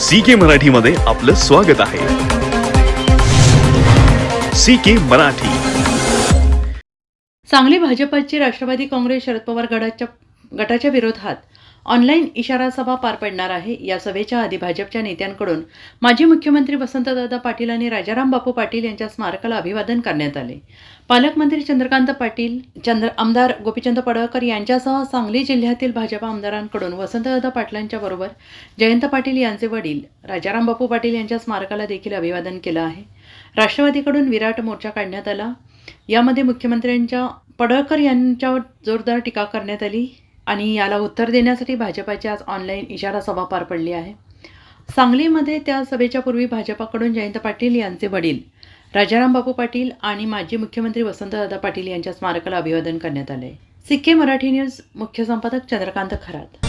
C के मराठीमध्ये आपलं स्वागत आहे. सी के मराठी. सांगली भाजपची राष्ट्रवादी काँग्रेस शरद पवार गटाच्या गटाच्या विरोधात ऑनलाईन इशारा सभा पार पडणार आहे. या सभेच्या आधी भाजपच्या नेत्यांकडून माजी मुख्यमंत्री वसंतदादा पाटील आणि राजाराम बापू पाटील यांच्या स्मारकाला अभिवादन करण्यात आले. पालकमंत्री चंद्रकांत पाटील चंद्र आमदार गोपीचंद पडळकर यांच्यासह सांगली जिल्ह्यातील भाजप आमदारांकडून वसंतदादा पाटलांच्या बरोबर जयंत पाटील यांचे वडील राजाराम बापू पाटील यांच्या स्मारकाला देखील अभिवादन केलं आहे. राष्ट्रवादीकडून विराट मोर्चा काढण्यात आला. यामध्ये मुख्यमंत्र्यांच्या पडळकर यांच्यावर जोरदार टीका करण्यात आली. आणि याला उत्तर देण्यासाठी भाजपाची आज ऑनलाईन इशारा सभा पार पडली आहे. सांगलीमध्ये त्या सभेच्या पूर्वी भाजपाकडून जयंत पाटील यांचे वडील राजाराम बापू पाटील आणि माजी मुख्यमंत्री वसंतदादा पाटील यांच्या स्मारकाला अभिवादन करण्यात आले सिक्के मराठी न्यूज मुख्य संपादक चंद्रकांत खरात.